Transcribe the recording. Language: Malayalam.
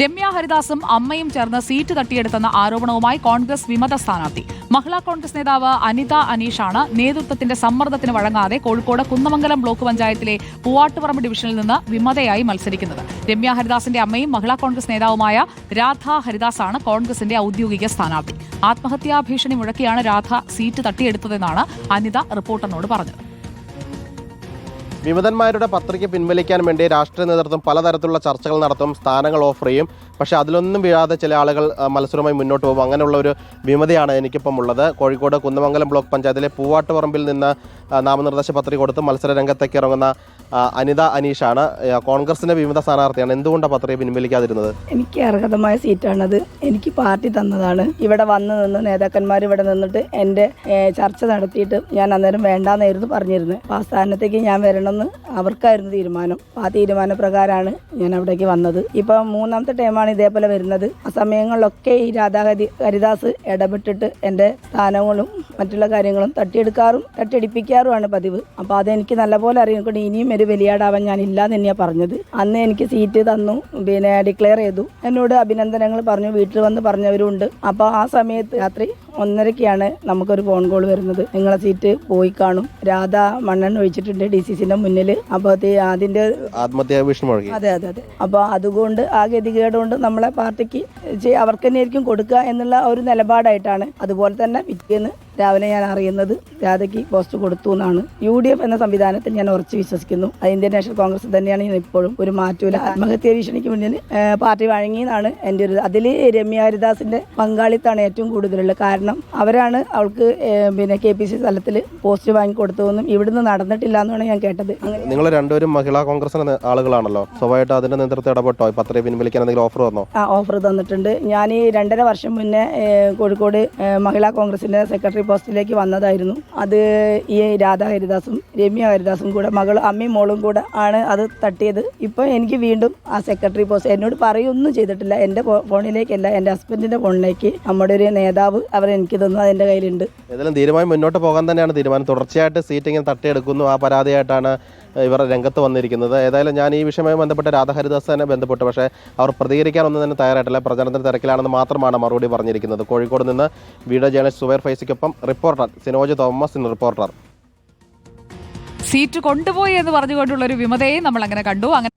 രമ്യ ഹരിദാസും അമ്മയും ചേർന്ന് സീറ്റ് തട്ടിയെടുത്തെന്ന ആരോപണവുമായി കോൺഗ്രസ് വിമത സ്ഥാനാർത്ഥി. മഹിളാ കോൺഗ്രസ് നേതാവ് അനിത അനീഷാണ് നേതൃത്വത്തിന്റെ സമ്മർദ്ദത്തിന് വഴങ്ങാതെ കോഴിക്കോട് കുന്നമംഗലം ബ്ലോക്ക് പഞ്ചായത്തിലെ പൂവാട്ടുപറമ്പ് ഡിവിഷനിൽ നിന്ന് വിമതയായി മത്സരിക്കുന്നത്. രമ്യ ഹരിദാസിന്റെ അമ്മയും മഹിളാ കോൺഗ്രസ് നേതാവുമായ രാധ ഹരിദാസാണ് കോൺഗ്രസിന്റെ ഔദ്യോഗിക സ്ഥാനാർത്ഥി. ആത്മഹത്യാ ഭീഷണി മുഴക്കിയാണ് രാധ സീറ്റ് തട്ടിയെടുത്തതെന്നാണ് അനിത റിപ്പോർട്ടറിനോട് പറഞ്ഞത്. വിമതന്മാരുടെ പത്രിക പിൻവലിക്കാൻ വേണ്ടി രാഷ്ട്രീയ നേതൃത്വം പലതരത്തിലുള്ള ചർച്ചകൾ നടത്തും സ്ഥാനങ്ങൾ ഓഫർ ചെയ്യും. പക്ഷേ അതിലൊന്നും വീഴാതെ ചില ആളുകൾ മത്സരവുമായി മുന്നോട്ട് പോകും. അങ്ങനെയുള്ള ഒരു വിമതയാണ് എനിക്കിപ്പം ഉള്ളത്. കോഴിക്കോട് കുന്നമംഗലം ബ്ലോക്ക് പഞ്ചായത്തിലെ പൂവാട്ടുപറമ്പിൽ നിന്ന് നാമനിർദ്ദേശ പത്രിക കൊടുത്ത് മത്സര രംഗത്തേക്ക് ഇറങ്ങുന്ന അനിത അനീഷാണ്. കോൺഗ്രസിന്റെ വിമത സ്ഥാനാർത്ഥിയാണ്. എന്തുകൊണ്ടാണ് പത്രിക പിൻവലിക്കാതിരുന്നത്? എനിക്ക് അർഹതമായ സീറ്റാണത് എനിക്ക് പാർട്ടി തന്നതാണ്. ഇവിടെ വന്ന് നിന്ന് നേതാക്കന്മാർ ഇവിടെ നിന്നിട്ട് എന്റെ ചർച്ച നടത്തിയിട്ട് ഞാൻ അന്നേരം വേണ്ടാന്നായിരുന്നു പറഞ്ഞിരുന്നത് ആ സ്ഥാനത്തേക്ക് ഞാൻ വരണമെന്ന് അവർക്കായിരുന്നു തീരുമാനം. ആ തീരുമാനപ്രകാരമാണ് ഞാൻ അവിടേക്ക് വന്നത്. ഇപ്പം മൂന്നാമത്തെ ടൈമാണ് ഇതേപോലെ വരുന്നത്. ആ സമയങ്ങളിലൊക്കെ ഈ രാധാ ഹരി ഹരിദാസ് ഇടപെട്ടിട്ട് എന്റെ സ്ഥാനങ്ങളും മറ്റുള്ള കാര്യങ്ങളും തട്ടിയെടുക്കാറും തട്ടിയടിപ്പിക്കാറുമാണ് പതിവ്. അപ്പോൾ അതെനിക്ക് നല്ലപോലെ അറിയാം. ഇനിയും ഒരു വലിയാടാവാൻ ഞാൻ ഇല്ലാന്ന് തന്നെയാണ് പറഞ്ഞത്. അന്ന് എനിക്ക് സീറ്റ് തന്നു പിന്നെ ഡിക്ലെയർ ചെയ്തു. എന്നോട് അഭിനന്ദനങ്ങൾ പറഞ്ഞു വീട്ടിൽ വന്ന് പറഞ്ഞവരുണ്ട്. അപ്പോൾ ആ സമയത്ത് രാത്രി ഒന്നരയ്ക്കാണ് നമുക്കൊരു ഫോൺ കോൾ വരുന്നത്. നിങ്ങളെ സീറ്റ് പോയി കാണും. രാധ മണ്ണെണ്ണ ഒഴിച്ചിട്ടുണ്ട് ഡി സി സിന്റെ മുന്നിൽ അപ്പോൾ അതിന്റെ ആത്മഹത്യാ ഭീഷണി മുഴക്കി. അതെ അതെ അതെ. അപ്പോൾ അതുകൊണ്ട് ആ ഗതികേട് കൊണ്ട് നമ്മളെ പാർട്ടിക്ക് അവർക്ക് തന്നെയായിരിക്കും കൊടുക്കുക എന്നുള്ള ഒരു നിലപാടായിട്ടാണ് അതുപോലെ തന്നെ പിറ്റേന്ന് രാവിലെ ഞാൻ അറിയുന്നത് രാധയ്ക്ക് പോസ്റ്റ് കൊടുത്തു എന്നാണ്. യു ഡി എഫ് എന്ന സംവിധാനത്തിൽ ഞാൻ ഉറച്ചു വിശ്വസിക്കുന്നു. അത് ഇന്ത്യൻ നാഷണൽ കോൺഗ്രസ് തന്നെയാണ്. ഞാൻ ഇപ്പോഴും ഒരു മാറ്റൂല ആത്മഹത്യ ഭീഷണിക്ക് മുന്നിൽ പാർട്ടി വഴങ്ങിയെന്നാണ് എന്റെ ഒരു അതിൽ രമ്യ ഹരിദാസിന്റെ പങ്കാളിത്താണ് ഏറ്റവും കൂടുതലുള്ളത് കാരണം. അവരാണ് അവൾക്ക് പിന്നെ കെ പി സി സ്ഥലത്തിൽ പോസ്റ്റ് വാങ്ങിക്കൊടുത്തതെന്നും ഇവിടുന്ന് നടന്നിട്ടില്ല എന്നാണ് ഞാൻ കേട്ടത്. നിങ്ങൾ രണ്ടുപേരും മഹിളാ കോൺഗ്രസ് ആളുകളാണല്ലോ. സ്വഭാവമായിട്ട് അതിന്റെ നേതൃത്വം ഇടപെട്ടോ? പത്രം പിൻവലിക്കാൻ എന്തെങ്കിലും ഓഫർ വന്നോ? ആ ഓഫർ തന്നിട്ടുണ്ട്. ഞാൻ ഈ രണ്ടര വർഷം മുന്നേ കോഴിക്കോട് മഹിളാ കോൺഗ്രസിന്റെ സെക്രട്ടറി പോസ്റ്റിലേക്ക് വന്നതായിരുന്നു. അത് ഈ രാധാ ഹരിദാസും രമ്യ ഹരിദാസും കൂടെ മകൾ അമ്മയും മോളും കൂടെ ആണ് അത് തട്ടിയത്. ഇപ്പോൾ എനിക്ക് വീണ്ടും ആ സെക്രട്ടറി പോസ്റ്റ് എന്നോട് പറയൊന്നും ചെയ്തിട്ടില്ല. എന്റെ ഫോണിലേക്കല്ല എന്റെ ഹസ്ബൻഡിന്റെ ഫോണിലേക്ക്. നമ്മുടെ ഒരു നേതാവ് അവർ എനിക്ക് തന്നു അതെന്റെ കയ്യിലുണ്ട്. ഏതായാലും തീരുമാനം മുന്നോട്ട് പോകാൻ തന്നെയാണ് തീരുമാനം. തുടർച്ചയായിട്ട് സീറ്റ് ഇങ്ങനെ തട്ടിയെടുക്കുന്നു. ആ പരാതിയായിട്ടാണ് ഇവർ രംഗത്ത് വന്നിരിക്കുന്നത്. ഏതായാലും ഞാൻ ഈ വിഷയവുമായി ബന്ധപ്പെട്ട് രാധാഹരിദാസ് തന്നെ ബന്ധപ്പെട്ടു. പക്ഷേ അവർ പ്രതികരിക്കാനൊന്നും തന്നെ തയ്യാറായിട്ടില്ല. പ്രചരണത്തിന് തിരക്കിലാണെന്ന് മാത്രമാണ് മറുപടി പറഞ്ഞിരിക്കുന്നത്. കോഴിക്കോട് നിന്ന് video journalist Zubair ഫൈസിക്കൊപ്പം reporter Sinoj Thomas reporter. Seat കൊണ്ടുപോയി എന്ന് പറഞ്ഞുകൊണ്ടുള്ള ഒരു വിമതയെ നമ്മൾ അങ്ങനെ കണ്ടു. അങ്ങനെ